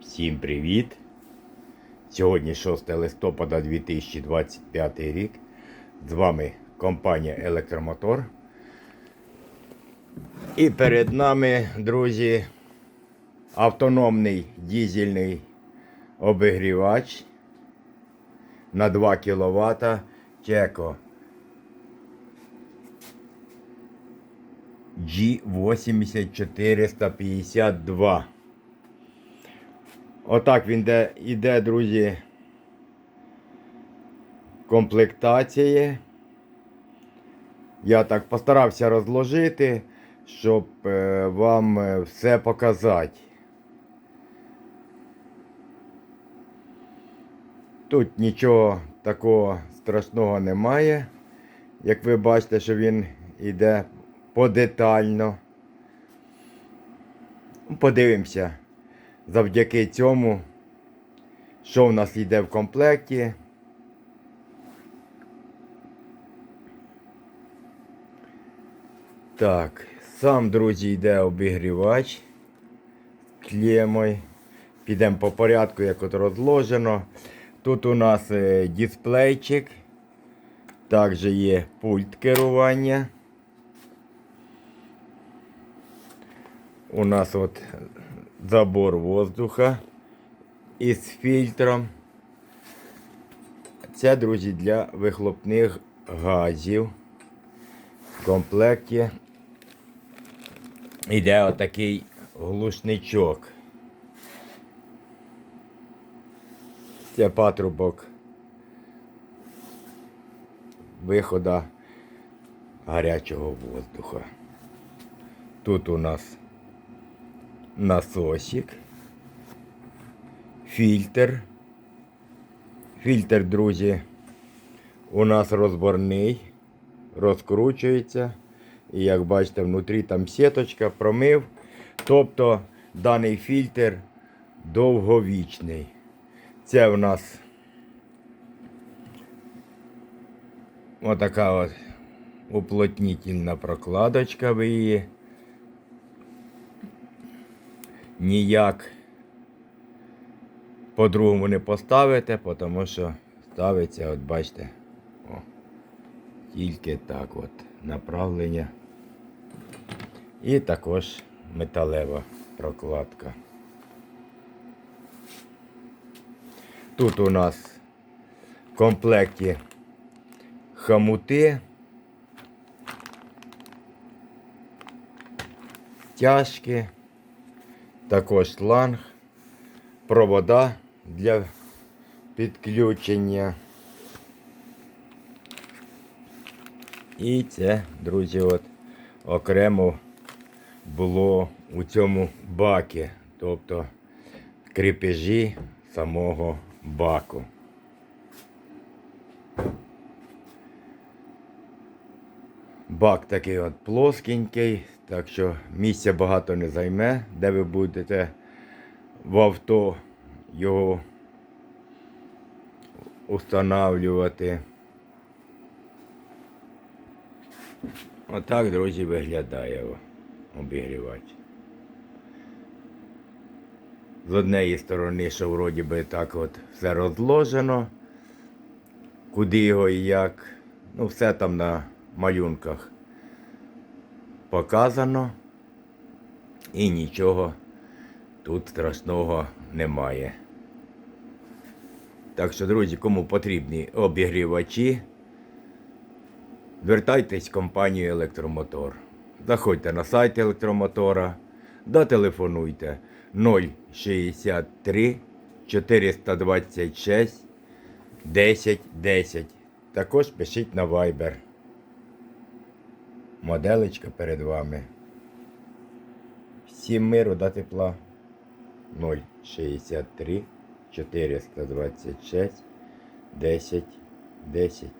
Всім привіт! Сьогодні 6 листопада 2025 рік. З вами компанія Електромотор. І перед нами, друзі, автономний дізельний обігрівач на 2 кВт Чеко G8452. Отак він де, іде, друзі. Комплектації. Я так постарався розложити, щоб е, вам е, все показати. Тут нічого такого страшного немає. Як ви бачите, що він йде подетально. Подивимося завдяки цьому, що в нас йде в комплекті. Так, сам, друзі, йде обігрівач з клемою. Підемо по порядку, як от розложено. Тут у нас е, дисплейчик, також є пульт керування. У нас от забор воздуха із фільтром. Це, друзі, для вихлопних газів. В комплекті йде отакий глушничок. Це патрубок виходу гарячого воздуха. Тут у нас насосик, фільтр. Фільтр, друзі, у нас розборний, розкручується. І як бачите, внутрі там сіточка, промив. Тобто даний фільтр довговічний. Це в нас отака от уплотнительна прокладочка ви її ніяк по-другому не поставите, тому що ставиться, от бачите, о, тільки так от направлення. І також металева прокладка. Тут у нас в комплекті хамути, тяжкі, також шланг, провода для підключення. І це, друзі, от окремо було у цьому бакі, тобто кріпежі самого баку. Бак такий от плоскенький, так що місця багато не займе, де ви будете в авто його устанавливати. Отак, друзі, виглядає обігрівач. З однієї сторони, що вроді би так от все розложено, куди його і як. Ну, все там на малюнках показано. І нічого тут страшного немає. Так що, друзі, кому потрібні обігрівачі, звертайтесь в компанію Електромотор. Заходьте на сайт електромотора, дотелефонуйте 063 426 10 10. Також пишіть на Viber. Моделечка перед вами. Всім миру до тепла. 063 426 10 10.